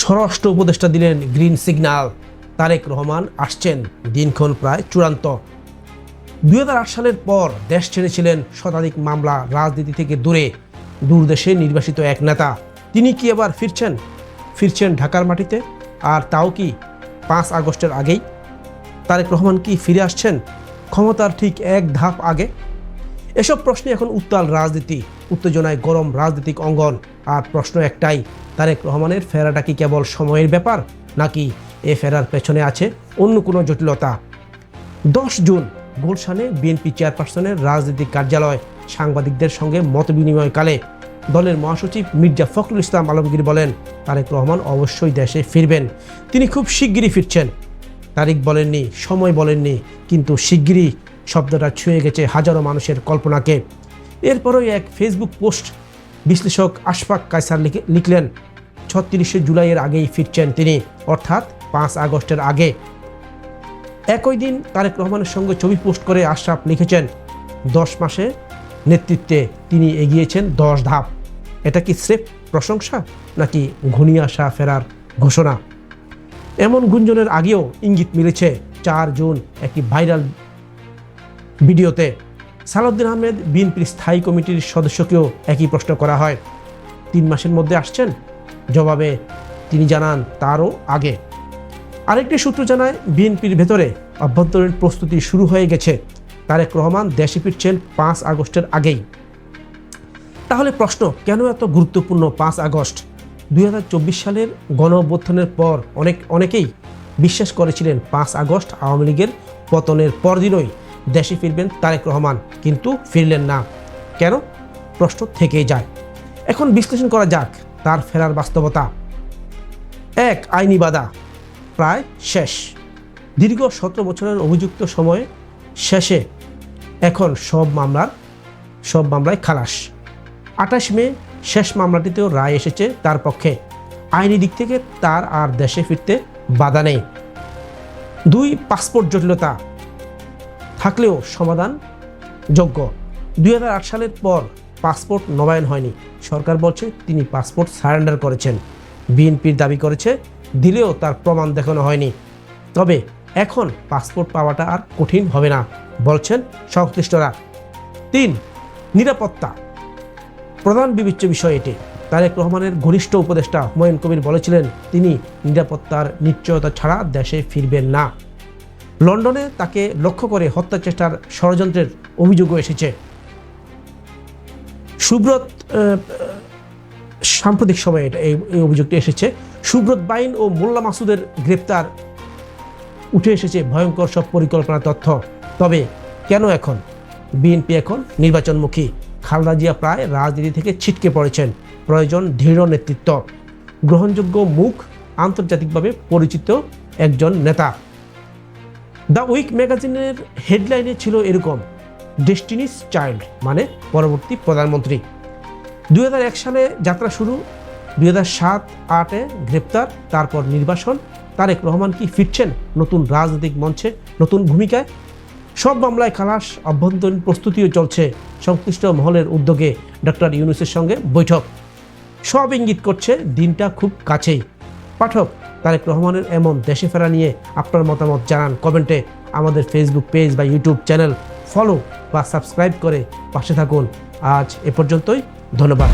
স্বরাষ্ট্র উপদেষ্টা দিলেন গ্রিন সিগন্যাল তারেক রহমান আসছেন দিনক্ষণ প্রায় চূড়ান্ত। দু হাজার আট সালের পর দেশ ছেড়েছিলেন শতাধিক মামলা রাজনীতি থেকে দূরে। দূরদেশে নির্বাসিত এক নেতা। তিনি কি এবার ফিরছেন? ফিরছেন ঢাকার মাটিতে? আর তাও কি পাঁচ আগস্টের আগেই? তারেক রহমান কি ফিরে আসছেন? ক্ষমতার ঠিক এক ধাপ আগে? এসব প্রশ্নে এখন উত্তাল রাজনীতি। উত্তেজনায় গরম রাজনৈতিক অঙ্গন। আর প্রশ্ন একটাই, তারেক রহমানের ফেরাটা কি কেবল সময়ের ব্যাপার, নাকি এ ফেরার পেছনে আছে অন্য কোনো জটিলতা? দশ জুন, গুলশানে বিএনপি চেয়ারপারসনের রাজনৈতিক কার্যালয়, সাংবাদিকদের সঙ্গে মতবিনিময়কালে। দলের মহাসচিব মির্জা ফখরুল ইসলাম আলমগীর বলেন, তারেক রহমান অবশ্যই দেশে ফিরবেন। তিনি খুব শিগগিরই ফিরছেন। তারিখ বলেননি, সময় বলেননি, কিন্তু শিগগিরই শব্দটা ছুঁয়ে গেছে হাজারো মানুষের কল্পনাকে। এরপরই এক ফেসবুক পোস্ট বিশ্লেষক আশফাক কায়সার লিখে- লিখলেন, ছত্রিশে জুলাইয়ের আগেই ফিরছেন তিনি, অর্থাৎ পাঁচ আগস্টের আগে। একই দিন তারেক রহমানের সঙ্গে ছবি পোস্ট করে আশরাফ লিখেছেন, দশ মাসে নেতৃত্বে তিনি এগিয়েছেন দশ ধাপ। এটা কি স্রেফ প্রশংসা নাকি ঘনিয়ে আসা ফেরার ঘোষণা? এমন গুঞ্জনের আগেও ইঙ্গিত মিলেছে, চার জুন একটি ভাইরাল ভিডিওতে। সালাউদ্দিন আহমেদ বিএনপির স্থায়ী কমিটির সদস্যকেও একই প্রশ্ন করা হয়। তিন মাসের মধ্যে আসছেন? জবাবে তিনি জানান, তারও আগে। আরেকটি সূত্র জানায়, বিএনপির ভেতরে অভ্যন্তরীণ প্রস্তুতি শুরু হয়ে গেছে। তারেক রহমান দেশে ফিরছেন পাঁচ আগস্টের আগেই। তাহলে প্রশ্ন, কেন এত গুরুত্বপূর্ণ পাঁচ আগস্ট? দুই হাজার চব্বিশ সালের গণ অভ্যুত্থানের পর অনেক, অনেকেই বিশ্বাস করেছিলেন পাঁচ আগস্ট আওয়ামী লীগের পতনের পরদিনই দেশে ফিরবেন তারেক রহমান, কিন্তু ফিরলেন না। কেন? প্রশ্ন থেকেই যায়। এখন বিশ্লেষণ করা যাক তার ফেরার বাস্তবতা। এক, আইনি বাধা, প্রায় শেষ। দীর্ঘ সতেরো বছরের অভিযুক্ত সময়ে শেষে এখন সব মামলার, সব মামলায় খালাস। আঠাশ মে শেষ মামলাটিতেও রায় এসেছে তার পক্ষে। আইনি দিক থেকে তার আর দেশে ফিরতে বাধা নেই। দুই, পাসপোর্ট জটিলতা থাকলেও সমাধান যোগ্য। দুই হাজার আট সালের পর পাসপোর্ট নবায়ন হয়নি। সরকার বলছে তিনি পাসপোর্ট সারেন্ডার করেছেন। বিএনপির দাবি করেছে, দিলেও তার প্রমাণ দেখানো হয়নি। তবে এখন পাসপোর্ট পাওয়াটা আর কঠিন হবে না, বলছেন সংশ্লিষ্টরা। তিন, নিরাপত্তা। প্রধান বিবেচ্য বিষয় এটি। তারেক রহমানের ঘনিষ্ঠ উপদেষ্টা হুমায়ুন কবির বলেছিলেন, তিনি নিরাপত্তার নিশ্চয়তা ছাড়া দেশে ফিরবেন না। লন্ডনে তাকে লক্ষ্য করে হত্যা চেষ্টার ষড়যন্ত্রের অভিযোগও এসেছে। সুব্রত সাম্প্রতিক সময়ে এটা এই অভিযোগটি এসেছে। সুব্রত বাইন ও মোল্লা মাসুদের গ্রেপ্তার উঠে এসেছে ভয়ঙ্কর সব পরিকল্পনা তথ্য। তবে কেন এখন? বিএনপি এখন নির্বাচনমুখী। খালদা জিয়া প্রায় রাজনীতি থেকে ছিটকে পড়েছেন। প্রয়োজন দৃঢ় নেতৃত্ব। গ্রহণযোগ্য মুখ আন্তর্জাতিকভাবে পরিচিত একজন নেতা। দ্য উইক ম্যাগাজিনের হেডলাইনে ছিল এরকম, ডেস্টিনিস চাইল্ড মানে পরবর্তী প্রধানমন্ত্রী। দু হাজার এক সালে যাত্রা শুরু, দুই হাজার সাত আটে গ্রেপ্তার, তারপর নির্বাসন। তারেক রহমান কি ফিরছেন নতুন রাজনৈতিক মঞ্চে, নতুন ভূমিকায়? সব মামলায় খালাস, অভ্যন্তরীণ প্রস্তুতিও চলছে, সংশ্লিষ্ট মহলের উদ্যোগে ডক্টর ইউনুসের সঙ্গে বৈঠক। সব ইঙ্গিত করছে দিনটা খুব কাছেই। পাঠক তারেক রহমানের এমন দেশে ফেরা নিয়ে আপনার মতামত জানান কমেন্টে। আমাদের ফেসবুক পেজ বা ইউটিউব চ্যানেল ফলো বা সাবস্ক্রাইব করে পাশে থাকুন। আজ এ পর্যন্তই, ধন্যবাদ।